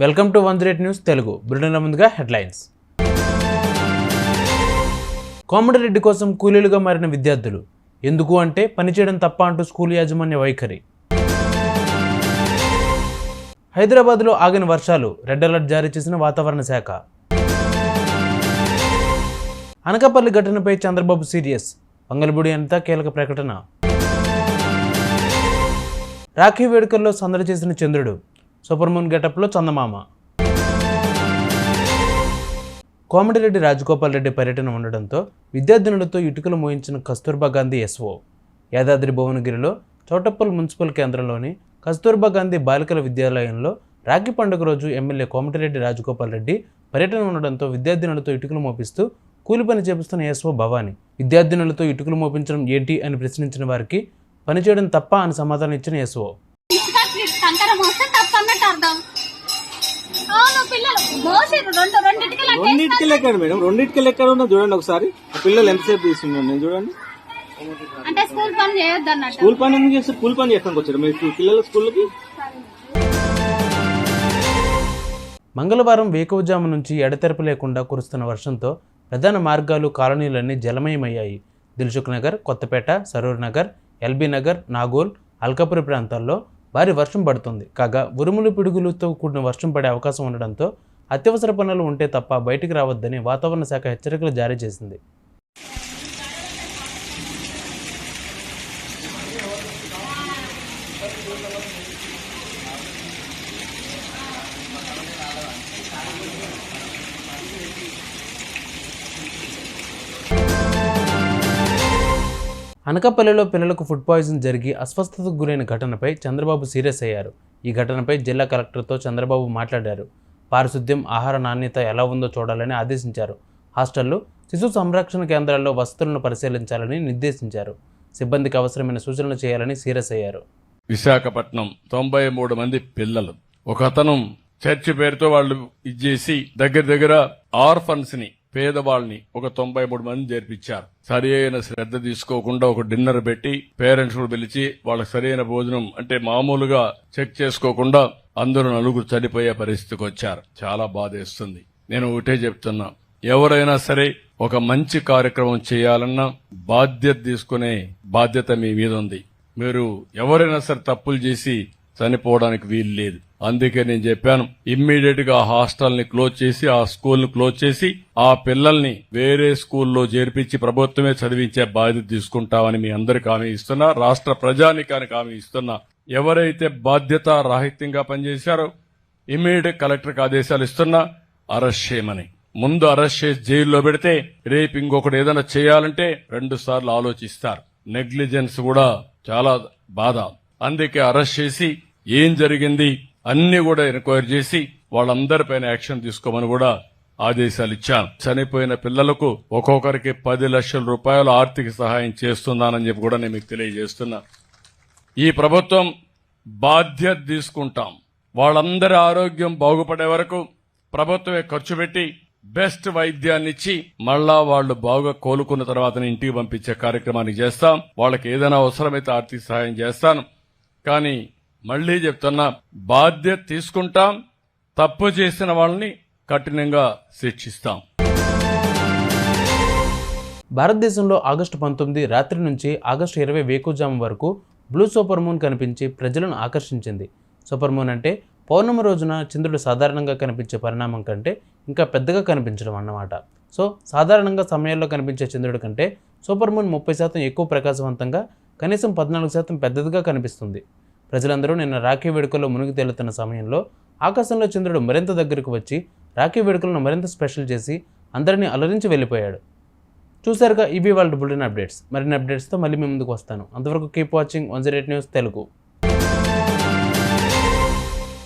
Welcome to one rate news Telugu. బులెటిన్ల ముందుగా headlines. Komatireddy కోసం కూలీలుగా మారిన విద్యార్థులు. ఎందుకు అంటే పనిచేయడం తప్ప అంటూ స్కూల్ యాజమాన్య వైఖరి. హైదరాబాద్లో ఆగిన వర్షాలు రెడ్ అలర్ట్ జారీ చేసిన వాతావరణ శాఖ. అనకాపల్లి ఘటనపై చంద్రబాబు సీరియస్. వంగలబుడి అంతా కీలక ప్రకటన. రాఖీ వేడుకల్లో సందడి చేసిన చంద్రుడు. సూపర్ మూన్ గెటప్లో చందమామ. కోమటిరెడ్డి రాజగోపాల్ రెడ్డి పర్యటన ఉండడంతో విద్యార్థినులతో ఇటుకలు మోయించిన కస్తూర్బా గాంధీ ఎస్ఓ. యాదాద్రి భువనగిరిలో చౌటప్పల్ మున్సిపల్ కేంద్రంలోని కస్తూర్బా గాంధీ బాలికల విద్యాలయంలో రాఖీ పండుగ రోజు ఎమ్మెల్యే కోమటిరెడ్డి రాజగోపాల్ రెడ్డి పర్యటన ఉండడంతో విద్యార్థినులతో ఇటుకలు మోపిస్తూ కూలి పని చేపిస్తున్న ఎస్ఓ భవాని. విద్యార్థినులతో ఇటుకలు మోపించడం ఏంటి అని ప్రశ్నించిన వారికి పనిచేయడం తప్ప అని సమాధానం ఇచ్చిన ఎస్ఓ. రెండింటికి లెక్కాడు మేడం. రెండింటికి లెక్కడ ఉన్నా చూడండి ఒకసారి. పిల్లలు ఎంతసేపు తీసుకున్నారు? నేను చూడండి. అంటే స్కూల్ పని చేయొద్దు స్కూల్ పని ఎందుకు చేస్తే స్కూల్ పని చేస్తానికి వచ్చారు. మీరు పిల్లల స్కూల్కి? మంగళవారం వేకువజాము నుంచి ఎడతెరపు లేకుండా కురుస్తున్న వర్షంతో ప్రధాన మార్గాలు కాలనీలన్నీ జలమయమయ్యాయి. దిల్సుఖ్ నగర్ కొత్తపేట సరూర్ నగర్ ఎల్బీ నగర్ నాగోల్ అల్కాపురి ప్రాంతాల్లో భారీ వర్షం పడుతుంది. కాగా ఉరుములు పిడుగులతో కూడిన వర్షం పడే అవకాశం ఉండడంతో అత్యవసర పనులు ఉంటే తప్ప బయటికి రావద్దని వాతావరణ శాఖ హెచ్చరికలు జారీ చేసింది. అనకాపల్లిలో పిల్లలకు ఫుడ్ పాయిజన్ జరిగి అస్వస్థతకు గురైన ఘటనపై చంద్రబాబు సీరియస్ అయ్యారు. ఈ ఘటనపై జిల్లా కలెక్టర్తో చంద్రబాబు మాట్లాడారు. పారిశుద్ధ్యం ఆహార నాణ్యత ఎలా ఉందో చూడాలని ఆదేశించారు. హాస్టల్లో శిశు సంరక్షణ కేంద్రాల్లో వసతులను పరిశీలించాలని నిర్దేశించారు. సిబ్బందికి అవసరమైన సూచనలు చేయాలని సీరియస్ అయ్యారు. విశాఖపట్నం తొంభై మూడు మంది పిల్లలు. ఒక అతను చర్చి పేరుతో వాళ్ళు ఇచ్చేసి దగ్గర దగ్గర ఆర్ఫన్స్ని పేదవాళ్ళని ఒక తొంభై మూడు మంది చేర్పించారు. సరి అయిన శ్రద్ధ తీసుకోకుండా ఒక డిన్నర్ పెట్టి పేరెంట్స్ కూడా పిలిచి వాళ్ళకి సరైన భోజనం అంటే మామూలుగా చెక్ చేసుకోకుండా అందరూ నలుగురు చనిపోయే పరిస్థితికి వచ్చారు. చాలా బాధేస్తుంది నేను ఒకటే చెప్తున్నా. ఎవరైనా సరే ఒక మంచి కార్యక్రమం చేయాలన్నా బాధ్యత తీసుకునే బాధ్యత మీ మీద ఉంది. మీరు ఎవరైనా సరే తప్పులు చేసి చనిపోవడానికి వీలు లేదు. అందుకే నేను చెప్పాను ఇమ్మీడియట్గా ఆ హాస్టల్ని క్లోజ్ చేసి ఆ స్కూల్ని క్లోజ్ చేసి ఆ పిల్లల్ని వేరే స్కూల్లో చేర్పించి ప్రభుత్వమే చదివించే బాధ్యత తీసుకుంటామని మీ అందరికి హామీ ఇస్తున్నా రాష్ట్ర ప్రజానికానికి హామీ ఇస్తున్నా. ఎవరైతే బాధ్యత రాహిత్యంగా పనిచేశారో ఇమ్మీడియట్ కలెక్టర్కి ఆదేశాలు ఇస్తున్నా అరెస్ట్ చేయమని. ముందు అరెస్ట్ చేసి జైల్లో పెడితే రేపు ఇంకొకటి ఏదైనా చేయాలంటే రెండు సార్లు ఆలోచిస్తారు. నెగ్లిజెన్స్ కూడా చాలా బాధ. అందుకే అరెస్ట్ చేసి ఏం జరిగింది అన్ని కూడా ఎంక్వైరీ చేసి వాళ్ళందరిపైన యాక్షన్ తీసుకోమని కూడా ఆదేశాలు ఇచ్చాను చనిపోయిన పిల్లలకు ఒక్కొక్కరికి పది లక్షల రూపాయల ఆర్థిక సహాయం చేస్తున్నానని చెప్పి కూడా నేను మీకు తెలియజేస్తున్నా. ఈ ప్రభుత్వం బాధ్యత తీసుకుంటాం. వాళ్ళందరి ఆరోగ్యం బాగుపడే వరకు ప్రభుత్వమే ఖర్చు పెట్టి బెస్ట్ వైద్యాన్ని ఇచ్చి మళ్ళా వాళ్ళు బాగా కోలుకున్న తర్వాత ఇంటికి పంపించే కార్యక్రమాన్ని చేస్తాం. వాళ్ళకి ఏదైనా అవసరమైతే ఆర్థిక సహాయం చేస్తాను. కానీ మళ్ళీ చెప్తున్నా బాధ్యత తీసుకుంటాం తప్పు చేసిన వాళ్ళని కఠినంగా శిక్షిస్తాం. భారతదేశంలో ఆగస్టు పంతొమ్మిది రాత్రి నుంచి ఆగస్టు ఇరవై వేకుజాము వరకు బ్లూ సూపర్ మూన్ కనిపించి ప్రజలను ఆకర్షించింది. సూపర్ మూన్ అంటే పౌర్ణమి రోజున చంద్రుడు సాధారణంగా కనిపించే పరిణామం కంటే ఇంకా పెద్దగా కనిపించడం అన్నమాట. సో సాధారణంగా సమయాల్లో కనిపించే చంద్రుడి కంటే సూపర్ మూన్ ముప్పై శాతం ఎక్కువ ప్రకాశవంతంగా కనీసం పద్నాలుగు శాతం పెద్దదిగా కనిపిస్తుంది. ప్రజలందరూ నిన్న రాఖీ వేడుకల్లో మునిగి తేలుతున్న సమయంలో ఆకాశంలో చంద్రుడు మరింత దగ్గరకు వచ్చి రాఖీ వేడుకలను మరింత స్పెషల్ చేసి అందరినీ అలరించి వెళ్ళిపోయాడు. చూసారుగా ఇవి వాళ్ళ బులెటిన్ అప్డేట్స్. మరిన్ని అప్డేట్స్తో మళ్ళీ మీ ముందుకు వస్తాను. అంతవరకు keep watching one zero eight news Telugu.